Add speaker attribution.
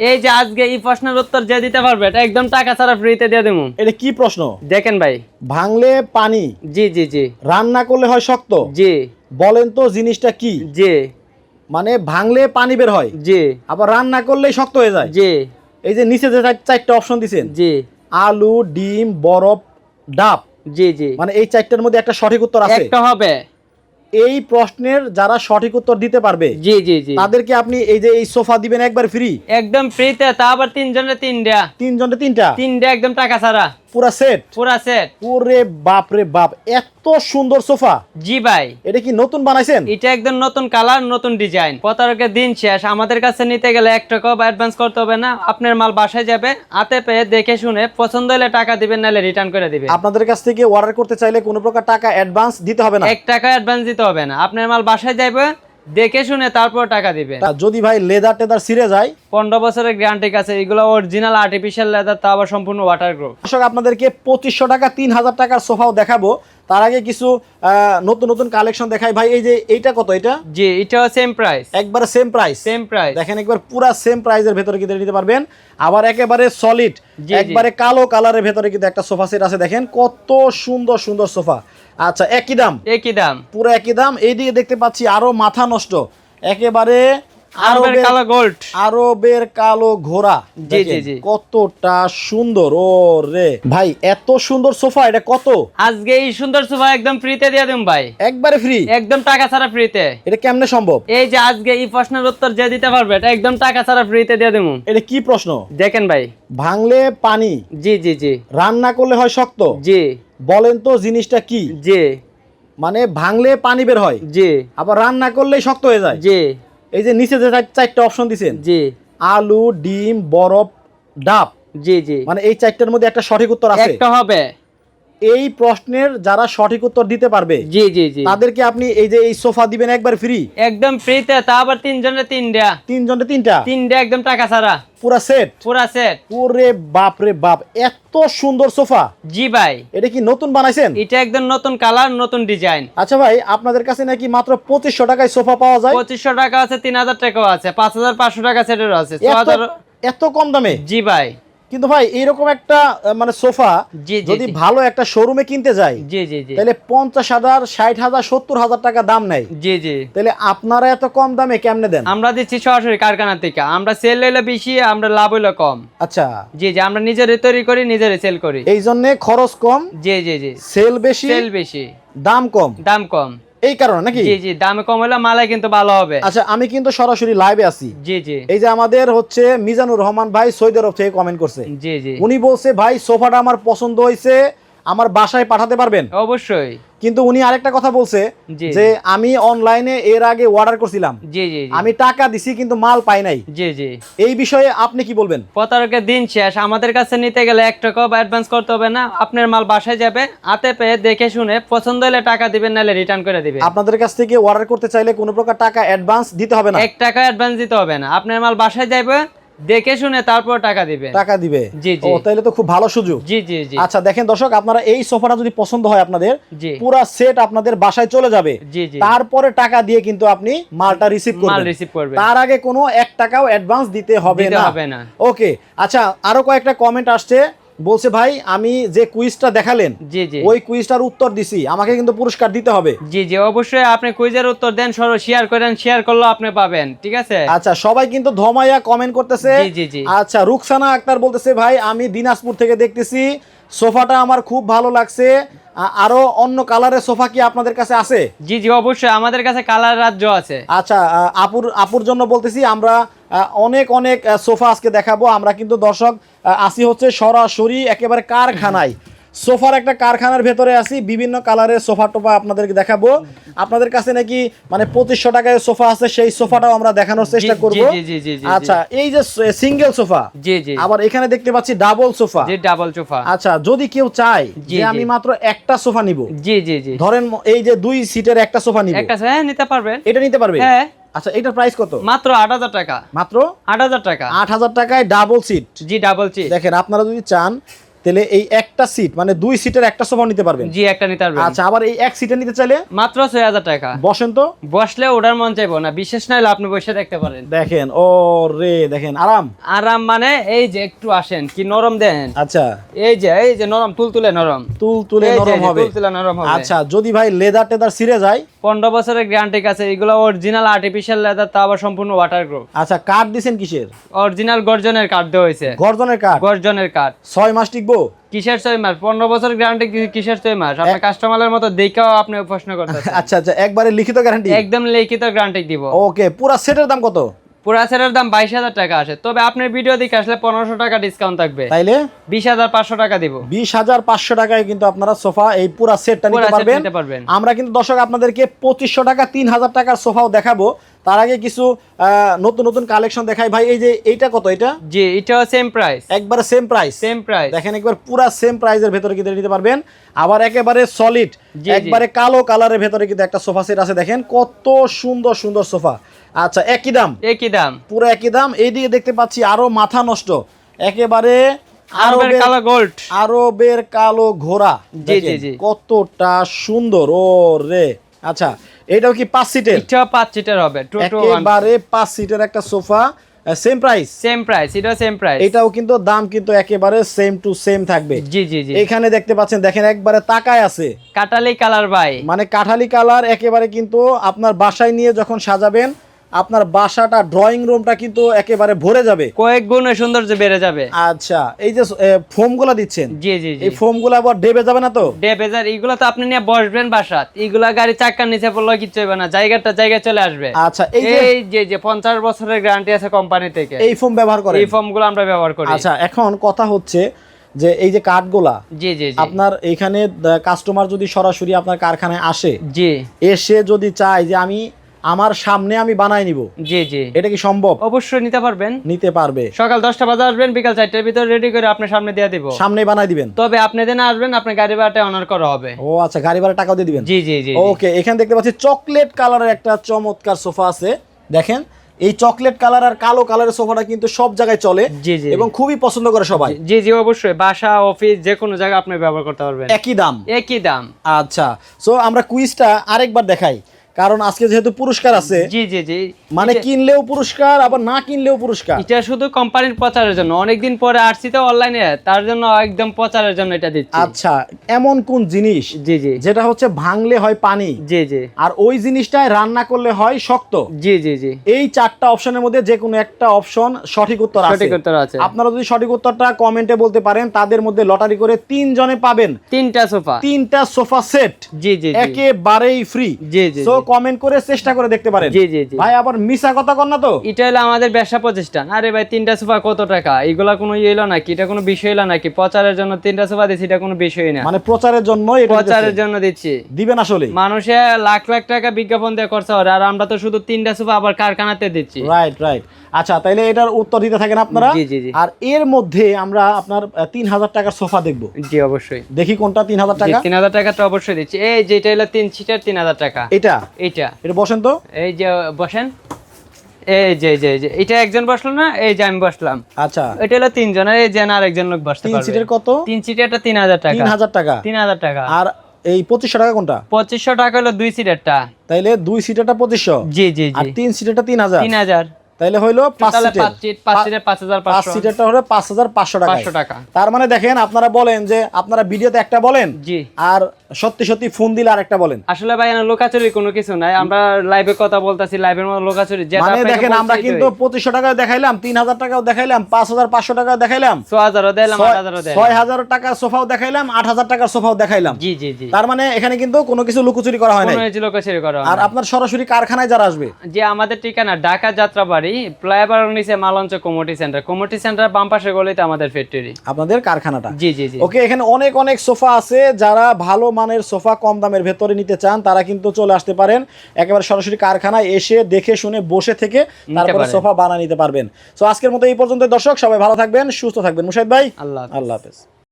Speaker 1: এই যে আজকে এই প্রশ্নের উত্তর যে দিতে পারবে এটা একদম টাকা ছাড়া ফ্রিতে দিয়ে দেবো
Speaker 2: এটা কি প্রশ্ন?
Speaker 1: দেখেন ভাই।
Speaker 2: ভাঙলে পানি
Speaker 1: জি জি জি।
Speaker 2: রান্না করলে হয় শক্ত
Speaker 1: জি।
Speaker 2: বলেন তো জিনিসটা কি?
Speaker 1: জি।
Speaker 2: মানে ভাঙলে পানি বের হয়
Speaker 1: জি।
Speaker 2: আবার রান্না করলেই শক্ত হয়ে যায়।
Speaker 1: জি।
Speaker 2: এই যে নিচে যে চার- চারটা অপশন দিছেন
Speaker 1: জি।
Speaker 2: আলু ডিম বরফ ডাব।
Speaker 1: জি জি।
Speaker 2: মানে এই চারটার মধ্যে একটা সঠিক উত্তর আছে।
Speaker 1: একটা হবে।
Speaker 2: এই প্রশ্নের যারা সঠিক উত্তর দিতে পারবে
Speaker 1: জি জি জি।
Speaker 2: তাদেরকে আপনি এই যে এই সোফা দিবেন একবার ফ্রি
Speaker 1: একদম ফ্রিতে তা আবার তিনজনের তিনটা।
Speaker 2: তিনজনে তিনটা?
Speaker 1: তিনটা একদম টাকা ছাড়া।
Speaker 2: পুরা সেট
Speaker 1: পুরা সেট
Speaker 2: ওরে বাপ রে বাপ এত সুন্দর সোফা।
Speaker 1: জি ভাই।
Speaker 2: এটা কি নতুন বানাইছেন?
Speaker 1: এটা একদম নতুন কালার নতুন ডিজাইন প্রতারকের দিন শেষ। আমাদের কাছে নিতে গেলে এক টাকাও অ্যাডভান্স করতে হবে না। আপনার মাল বাসায় যাবে হাতে পেয়ে দেখে শুনে পছন্দ হলে টাকা দিবেন নাহলে রিটার্ন করে দিবেন।
Speaker 2: আপনাদের কাছ থেকে অর্ডার করতে চাইলে কোনো প্রকার টাকা অ্যাডভান্স দিতে হবে না।
Speaker 1: এক টাকা অ্যাডভান্স দিতে হবে না। আপনার মাল বাসায় যাবে দেখে শুনে তারপর টাকা
Speaker 2: দিবে যদি ভাই লেদার টেদার ছিঁড়ে যায়?
Speaker 1: পনেরো বছরের গ্যারান্টি আছে এগুলো অরিজিনাল আর্টিফিশিয়াল লেদার তা আবার সম্পূর্ণ ওয়াটার গ্রো
Speaker 2: দর্শক আপনাদেরকে পঁচিশশো টাকা তিন হাজার টাকার সোফাও দেখাবো। তার আগে কিছু নতুন নতুন কালেকশন দেখাই। ভাই এই যে এইটা কত এটা?
Speaker 1: জি এটা সেম প্রাইস
Speaker 2: একবার সেম প্রাইস
Speaker 1: সেম প্রাইস
Speaker 2: দেখেন একবার পুরা সেম প্রাইসের ভেতরে কিন্তু নিতে পারবেন। আবার একেবারে সলিড। একবারে কালো কালারের ভেতরে কিন্তু একটা সোফা সেট আছে। দেখেন কত সুন্দর সুন্দর সোফা। আচ্ছা একই দাম।
Speaker 1: একই দাম।
Speaker 2: পুরো একই দাম। এইদিকে দেখতে পাচ্ছি আরও মাথা নষ্ট। একেবারে
Speaker 1: আরবের
Speaker 2: আরবের
Speaker 1: কালো গোল্ড
Speaker 2: আরবের কালো ঘোড়া।
Speaker 1: জি, জি, জি।
Speaker 2: কতটা সুন্দর। ও রে ভাই এত সুন্দর সোফা এটা কত?
Speaker 1: আজকে এই সুন্দর সোফা একদম ফ্রিতে দিয়ে দিন ভাই।
Speaker 2: একবারে ফ্রি
Speaker 1: একদম টাকা ছাড়া ফ্রিতে
Speaker 2: এটা কেমনে সম্ভব?
Speaker 1: এই যে আজকে এই প্রশ্নের উত্তর যে দিতে পারবে এটা একদম টাকা ছাড়া ফ্রিতে দিয়ে দেবো
Speaker 2: এটা কি প্রশ্ন?
Speaker 1: দেখেন ভাই।
Speaker 2: ভাঙলে পানি।
Speaker 1: জি জি জি।
Speaker 2: রান্না করলে হয় শক্ত?
Speaker 1: জি।
Speaker 2: বলেন তো জিনিসটা কি?
Speaker 1: যে
Speaker 2: মানে ভাঙলে পানি বের হয়।
Speaker 1: যে
Speaker 2: আবার রান্না করলে শক্ত হয়ে যায়।
Speaker 1: যে
Speaker 2: এই যে নিচে যে চার- চারটা অপশন দিছেন।
Speaker 1: যে
Speaker 2: আলু ডিম বরফ ডাব।
Speaker 1: জি জি।
Speaker 2: মানে এই চারটার মধ্যে একটা সঠিক উত্তর আছে।
Speaker 1: একটা হবে।
Speaker 2: এই প্রশ্নের যারা সঠিক উত্তর দিতে পারবে
Speaker 1: জি জি জি।
Speaker 2: তাদেরকে আপনি এই যে এই সোফা দিবেন একবার ফ্রি
Speaker 1: একদম ফ্রিতে তা আবার তিনজনের তিনটা।
Speaker 2: তিনজনে তিনটা?
Speaker 1: তিনটা একদম টাকা ছাড়া।
Speaker 2: পুরা সেট
Speaker 1: পুরা সেট
Speaker 2: ওরে বাপ রে বাপ এত সুন্দর সোফা।
Speaker 1: জি ভাই।
Speaker 2: এটা কি নতুন বানাইছেন?
Speaker 1: এটা একদম নতুন কালার নতুন ডিজাইন
Speaker 2: আচ্ছা ভাই আপনাদের কাছে নাকি মাত্র পঁচিশশো টাকায় সোফা পাওয়া যায়?
Speaker 1: পঁচিশশো টাকা আছে তিন হাজার টাকাও আছে পাঁচ হাজার পাঁচশো টাকা সেটেরও আছে ছ
Speaker 2: এত
Speaker 1: হাজার
Speaker 2: এত কম দামে?
Speaker 1: জি ভাই।
Speaker 2: কিন্তু ভাই এইরকম একটা মানে সোফা যদি ভালো একটা শোরুমে কিনতে যাই
Speaker 1: জি জি জি।
Speaker 2: তাহলে পঞ্চাশ হাজার ষাট হাজার সত্তর হাজার টাকা দাম নেয়।
Speaker 1: জি জি।
Speaker 2: তাহলে আপনারা এত কম দামে কেমনে দেন?
Speaker 1: আমরা দিচ্ছি সরাসরি কারখানা থেকে। আমরা সেল হইলে বেশি আমরা লাভ হইলে কম।
Speaker 2: আচ্ছা।
Speaker 1: জি জি আমরা নিজেরে তৈরি করি নিজেরে সেল করি।
Speaker 2: এই জন্য খরচ কম
Speaker 1: জি জি জি।
Speaker 2: সেল বেশি
Speaker 1: সেল বেশি।
Speaker 2: দাম কম।
Speaker 1: দাম কম।
Speaker 2: এই কারণে নাকি?
Speaker 1: জি জি দামে কম হলে মালাই কিন্তু ভালো হবে।
Speaker 2: আচ্ছা আমি কিন্তু সরাসরি লাইভে আছি।
Speaker 1: জি জি।
Speaker 2: এই যে আমাদের হচ্ছে মিজানুর রহমান ভাই সৌদি আরব থেকে কমেন্ট করছে।
Speaker 1: জি জি।
Speaker 2: উনি বলছে ভাই সোফাটা আমার পছন্দ হয়েছে আমার বাসায় পাঠাতে পারবেন?
Speaker 1: অবশ্যই।
Speaker 2: কিন্তু উনি আরেকটা কথা বলছে যে আমি অনলাইনে এর আগে অর্ডার করছিলাম।
Speaker 1: জি জি জি।
Speaker 2: আমি টাকা দিছি কিন্তু মাল পাই নাই।
Speaker 1: জি জি।
Speaker 2: এই বিষয়ে আপনি কি বলবেন?
Speaker 1: প্রতারকের দিন শেষ। আমাদের কাছে নিতে গেলে এক টাকাও অ্যাডভান্স করতে হবে না। আপনার মাল বাসায় যাবে হাতে পেয়ে দেখে শুনে পছন্দ হলে টাকা দিবেন নাহলে রিটার্ন করে দিবেন।
Speaker 2: আপনাদের কাছ থেকে অর্ডার করতে চাইলে কোনো প্রকার টাকা অ্যাডভান্স দিতে হবে না।
Speaker 1: এক টাকা অ্যাডভান্স দিতে হবে না। আপনার মাল বাসায় যাবে দেখে শুনে তারপর টাকা দিবে।
Speaker 2: টাকা দিবে?
Speaker 1: জি, জি।
Speaker 2: ও তাহলে তো খুব ভালো সুযোগ।
Speaker 1: জি জি জি।
Speaker 2: আচ্ছা দেখেন দর্শক আপনারা এই সোফাটা যদি পছন্দ হয় আপনাদের পুরো সেট আপনাদের বাসায় চলে যাবে।
Speaker 1: জি জি।
Speaker 2: তারপরে টাকা দিয়ে কিন্তু আপনি মালটা রিসিভ করবেন।
Speaker 1: মাল রিসিভ করবেন।
Speaker 2: তার আগে কোনো 1 টাকাও অ্যাডভান্স দিতে হবে
Speaker 1: দিতে
Speaker 2: না।
Speaker 1: হবে না।
Speaker 2: ওকে আচ্ছা আরও কয়েকটা কমেন্ট আসছে। বলছে ভাই আমি যে কুইজটা দেখালেন
Speaker 1: জি জি।
Speaker 2: ওই কুইজটার উত্তর দিছি। আমাকে কিন্তু পুরস্কার দিতে হবে।
Speaker 1: জি জি অবশ্যই আপনি কুইজের উত্তর দেন সরো শেয়ার করেন শেয়ার করলে আপনি পাবেন ঠিক আছে?
Speaker 2: আচ্ছা সবাই কিন্তু ধমাইয়া কমেন্ট করতেছে।
Speaker 1: জি, জি, জি।
Speaker 2: আচ্ছা রুকসানা আক্তার বলতেছে ভাই আমি দিনাজপুর থেকে দেখতেছি সোফাটা আমার খুব ভালো লাগছে। আরও অন্য কালারের সোফা কি আপনাদের কাছে আছে?
Speaker 1: জি জি অবশ্যই। আমাদের কাছে কালার রাজ্য আছে।
Speaker 2: আচ্ছা আপুর আপুর জন্য বলতেছি আমরা অনেক অনেক সোফা আজকে দেখাবো। আমরা কিন্তু দর্শক আসি হচ্ছে সরাসরি একেবারে কারখানায়। সোফার একটা কারখানার ভেতরে আছি বিভিন্ন কালারের সোফা টোফা আপনাদেরকে দেখাবো। আপনাদের কাছে নাকি মানে পঁচিশশো টাকায় সোফা আছে সেই সোফাটাও আমরা দেখানোর চেষ্টা করব। আচ্ছা এই যে সিঙ্গেল সোফা আবার এখানে দেখতে পাচ্ছি ডাবল সোফা।
Speaker 1: ডাবল চোফা
Speaker 2: আচ্ছা যদি কেউ চায় যে আমি মাত্র একটা সোফা নিব
Speaker 1: জি জি জি।
Speaker 2: ধরেন এই যে দুই সিটের একটা সোফা নিব।
Speaker 1: একটা হ্যাঁ নিতে পারবেন।
Speaker 2: এটা নিতে পারবে?
Speaker 1: হ্যাঁ।
Speaker 2: আচ্ছা এটার প্রাইস কত?
Speaker 1: মাত্র আট হাজার টাকা।
Speaker 2: মাত্র
Speaker 1: আট হাজার টাকা।
Speaker 2: আট হাজার টাকায় ডাবল সিট
Speaker 1: জি ডাবল সিট
Speaker 2: দেখেন আপনারা যদি চান তাহলে এই একটা সিট মানে দুই সিটের একটা সোফা নিতে পারবেন।
Speaker 1: জি একটা নিতে পারবেন।
Speaker 2: আচ্ছা আবার এই এক সিটে নিতে চাইলে?
Speaker 1: মাত্র ছয় হাজার টাকা।
Speaker 2: বসেন তো।
Speaker 1: বসলে ওটার মন চাইব না বিশেষ না হলে আপনি বসে দেখতে পারেন।
Speaker 2: দেখেন ও রে দেখেন আরাম।
Speaker 1: আরাম মানে এই যে একটু আসেন কি নরম দেন।
Speaker 2: আচ্ছা।
Speaker 1: এই যে এই যে নরম তুলতুলে নরম।
Speaker 2: তুল তুলে নরম হবে।
Speaker 1: তুলতুলে নরম হবে।
Speaker 2: আচ্ছা যদি ভাই লেদার টেদার ছিঁড়ে যায়?
Speaker 1: পনেরো বছরের গ্যারান্টি আছে এগুলো অরিজিনাল আর্টিফিশিয়াল লেদার তা আবার সম্পূর্ণ ওয়াটার গ্রুপ
Speaker 2: আচ্ছা কাঠ দিছেন কিসের?
Speaker 1: অরিজিনাল গর্জনের কাঠ দেওয়া হয়েছে।
Speaker 2: গর্জনের কাঠ
Speaker 1: গর্জনের কাঠ
Speaker 2: ছয় মাস টিকবো
Speaker 1: কিসের ছয় মাস? পনেরো বছর গ্যারান্টি কিসের ছয় মাস? আপনার কাস্টমারের মতো দেখাও আপনি প্রশ্ন করতে
Speaker 2: আচ্ছা আচ্ছা একবারে লিখিত গ্যারান্টি
Speaker 1: একদম লিখিত গ্যারান্টি দিব।
Speaker 2: ওকে পুরো সেটের দাম কত?
Speaker 1: পুরা সেটের দাম বাইশ হাজার টাকা আসে। তবে আপনার ভিডিও দিকে আসলে পনেরোশো টাকা ডিসকাউন্ট থাকবে।
Speaker 2: তাইলে?
Speaker 1: বিশ হাজার পাঁচশো টাকা দিব।
Speaker 2: বিশ হাজার পাঁচশো টাকায় কিন্তু আপনারা সোফা এই পুরা সেটটা নিতে পারবেন। আমরা কিন্তু দর্শক আপনাদেরকে পঁচিশশো টাকা তিন হাজার টাকার সোফাও দেখাবো। তার আগে কিছু নতুন নতুন কালেকশন দেখাই। ভাই এই যে এইটা কত এটা?
Speaker 1: জি এটাও সেম প্রাইস
Speaker 2: একবারে সেম প্রাইস
Speaker 1: সেম প্রাইস
Speaker 2: দেখেন একবার পুরা সেম প্রাইসের ভেতরে কিন্তু নিতে পারবেন। আবার একেবারে সলিড। একবারে কালো কালারের ভেতরে কিন্তু একটা সোফা সেট আছে। দেখেন কত সুন্দর সুন্দর সোফা। আচ্ছা একই দাম।
Speaker 1: একই দাম।
Speaker 2: পুরো একই দাম। এইদিকে দেখতে পাচ্ছি আরও মাথা নষ্ট। একেবারে
Speaker 1: আরবের কালো গোল্ড
Speaker 2: আরবের কালো ঘোড়া।
Speaker 1: জি, জি, জি।
Speaker 2: কতটা সুন্দর। ও রে আচ্ছা এটাও কি পাঁচ সিটের
Speaker 1: পাঁচ সিটের হবে
Speaker 2: একেবারে পাঁচ সিটের একটা sofa same price
Speaker 1: same price এটাও সেম প্রাইস
Speaker 2: এটাও কিন্তু দাম কিন্তু একেবারে সেম টু সেম থাকবে।
Speaker 1: জি জি জি।
Speaker 2: এখানে দেখতে পাচ্ছেন দেখেন একবারে তাকায় আছে।
Speaker 1: কাটালি কালার ভাই।
Speaker 2: মানে কাঠালি কালার একেবারে কিন্তু আপনার বাসায় নিয়ে যখন সাজাবেন আপনার বাসাটা ড্রয়িং রুমটা কিন্তু একেবারে ভরে যাবে।
Speaker 1: কয়েক গুণে সৌন্দর্য বেড়ে যাবে।
Speaker 2: আচ্ছা এই যে ফোমগুলা দিচ্ছেন?
Speaker 1: জি জি
Speaker 2: এই ফোমগুলা আবার ডেবে যাবে না তো?
Speaker 1: ডেবেজার এগুলো তো আপনি নিয়ে বসবেন বাসাত। এগুলা গাড়ি চাক্কার নিচে পড়লে কিচ্ছু হবে না জায়গাটা জায়গায় চলে আসবে।
Speaker 2: আচ্ছা এই যে
Speaker 1: এই যে যে পঞ্চাশ বছরের গ্যারান্টি আছে কোম্পানি থেকে।
Speaker 2: এই ফোম ব্যবহার করেন?
Speaker 1: এই ফর্মগুলো আমরা ব্যবহার করি।
Speaker 2: আচ্ছা এখন কথা হচ্ছে যে এই যে কাঠগোলা
Speaker 1: জি জি
Speaker 2: আপনার এখানে কাস্টমার যদি সরাসরি আপনার কারখানায় আসে
Speaker 1: জি।
Speaker 2: এসে যদি চায় যে আমি আমার সামনে আমি বানাই নিব।
Speaker 1: জি জি।
Speaker 2: এটা কি সম্ভব?
Speaker 1: অবশ্যই নিতে পারবেন।
Speaker 2: নিতে পারবে।
Speaker 1: সকাল দশটা বাজে আসবেন বিকাল চারটার ভিতরে রেডি করে আপনার সামনে দিয়ে দিব।
Speaker 2: সামনে বানাই দিবেন?
Speaker 1: তবে আপনি দিনে আসবেন আপনার গাড়ি ভাড়াটা অনার করা হবে।
Speaker 2: ও আচ্ছা গাড়ি ভাড়া টাকাও দিয়ে দিবেন?
Speaker 1: জি জি জি।
Speaker 2: ওকে এখানে দেখতে পাচ্ছি চকলেট কালারের একটা চমৎকার সোফা আছে। দেখেন এই চকলেট কালার আর কালো কালারের সোফাটা কিন্তু সব জায়গায় চলে
Speaker 1: জি জি।
Speaker 2: এবং খুবই পছন্দ করে সবাই।
Speaker 1: জি জি অবশ্যই। বাসা অফিস যে কোনো জায়গায় আপনি ব্যবহার করতে পারবেন।
Speaker 2: একই দাম।
Speaker 1: একই দাম।
Speaker 2: আচ্ছা সো আমরা কুইজটা আরেকবার দেখাই। কারণ আজকে যেহেতু পুরস্কার আছে
Speaker 1: জি জি জি।
Speaker 2: মানে কিনলেও পুরস্কার আবার না কিনলেও পুরস্কার।
Speaker 1: এটা শুধু কোম্পানির প্রচারের জন্য। অনেকদিন পরে আসছি তো অনলাইনে তার জন্য একদম প্রচারের জন্য এটা দিচ্ছি।
Speaker 2: আচ্ছা এমন কোন জিনিস
Speaker 1: জি জি।
Speaker 2: যেটা হচ্ছে ভাঙলে হয় পানি?
Speaker 1: জি জি।
Speaker 2: আর ওই জিনিসটাই রান্না করলে হয় শক্ত?
Speaker 1: জি জি জি।
Speaker 2: এই চারটা অপশনের মধ্যে যে কোনো একটা অপশন সঠিক উত্তর আছে।
Speaker 1: সঠিক উত্তর আছে।
Speaker 2: আপনারা যদি সঠিক উত্তরটা কমেন্টে বলতে পারেন তাদের মধ্যে লটারি করে তিন জনে পাবেন।
Speaker 1: তিনটা সোফা
Speaker 2: তিনটা সোফা সেট
Speaker 1: জি জি
Speaker 2: একেবারেই ফ্রি
Speaker 1: জি জি
Speaker 2: কমেন্ট করে চেষ্টা করে দেখতে পারেন।
Speaker 1: জি জি
Speaker 2: ভাই আবার মিশা কথা কর না তো?
Speaker 1: এটা হলো আমাদের ব্যবসা প্রতিষ্ঠান। আরে ভাই তিনটা সোফা কত টাকা? এগুলা কোনো ইয়ে হলো নাকি? এটা কোনো বিষয় এলো নাকি? প্রচারের জন্য তিনটা সোফা দিচ্ছি এটা কোনো বিষয় না।
Speaker 2: মানে প্রচারের জন্য এটা
Speaker 1: প্রচারের জন্য দিচ্ছি।
Speaker 2: দিবেন আসলে
Speaker 1: মানুষে লাখ লাখ টাকা বিজ্ঞাপন দিয়ে খরচা হয় আর আমরা তো শুধু তিনটা সোফা আবার কারখানাতে দিচ্ছি।
Speaker 2: রাইট রাইট আচ্ছা তাইলে এটার উত্তর দিতে থাকেন আপনারা। আর এর মধ্যে আমরা আপনার তিন হাজার টাকার সোফা দেখব।
Speaker 1: জি অবশ্যই।
Speaker 2: দেখি কোনটা তিন হাজার টাকা?
Speaker 1: তিন হাজার টাকা তো অবশ্যই দিচ্ছি। এই যেটা হলো তিন সিটের তিন হাজার টাকা।
Speaker 2: এটা?
Speaker 1: এইটা।
Speaker 2: এটা বসেন তো।
Speaker 1: এই যে বসেন। এই যে যে যে এটা একজন বসল না? এই যে আমি বসলাম।
Speaker 2: আচ্ছা।
Speaker 1: এটা হলো তিনজনের এই যে আর একজন লোক বসতে
Speaker 2: তিন সিটের কত?
Speaker 1: তিন সিটেরটা তিন হাজার টাকা।
Speaker 2: তিন হাজার টাকা।
Speaker 1: তিন হাজার টাকা।
Speaker 2: আর এই পঁচিশশো টাকা কোনটা?
Speaker 1: পঁচিশশো টাকা হলো দুই সিটেরটা।
Speaker 2: তাইলে দুই সিটেরটা পঁচিশশো।
Speaker 1: জি জি জি।
Speaker 2: তিন সিটেরটা তিন হাজার
Speaker 1: তিন হাজার তাহলে
Speaker 2: সিটের।
Speaker 1: পাঁচ সিটের পাঁচ হাজার পাঁচশো।
Speaker 2: সিটেরটা হলো পাঁচ হাজার পাঁচশো টাকা। তার মানে দেখেন আপনারা বলেন যে আপনারা ভিডিওতে একটা বলেন আর সত্যি সত্যি ফোন দিলে আরেকটা বলেন।
Speaker 1: আসলে ভাই কোনো কিছু নাই। আমরা লাইভে কথা বলতেছি লাইভের মধ্যে লোকাচুরি।
Speaker 2: মানে দেখেন আমরা কিন্তু পঁচিশশো টাকা দেখাইলাম তিন হাজার টাকাও দেখাইলাম পাঁচ হাজার পাঁচশো টাকাও দেখাইলাম
Speaker 1: ছ হাজারও দিলাম
Speaker 2: ছয় হাজার টাকার সোফাও দেখাইলাম আট হাজার টাকার সোফাও দেখাইলাম।
Speaker 1: জি জি জি।
Speaker 2: তার মানে এখানে কিন্তু কোনো কিছু লুকোচুরি করা হয়
Speaker 1: হয়েছে লোকাচুরি করা
Speaker 2: আর আপনার সরাসরি কারখানায় যারা আসবে।
Speaker 1: যে আমাদের ঠিকানা ঢাকা যাত্রাবাড়ি ফ্লাইওভার নিচে Malancha committee centre. Committee centre বাম পাশে গলিতে আমাদের ফ্যাক্টরি
Speaker 2: আপনাদের কারখানাটা?
Speaker 1: জি জি জি।
Speaker 2: ওকে এখানে অনেক অনেক সোফা আছে। যারা ভালো মানের সোফা কম দামের ভেতরে নিতে চান তারা কিন্তু চলে আসতে পারেন। একেবারে সরাসরি কারখানায় এসে দেখে শুনে বসে থেকে তারপরে সোফা বানিয়ে নিতে পারবেন। তো আজকের মতো এই পর্যন্ত দর্শক সবাই ভালো থাকবেন সুস্থ থাকবেন। মুশাহিদ ভাই
Speaker 1: আল্লাহ
Speaker 2: আল্লাহ হাফেজ।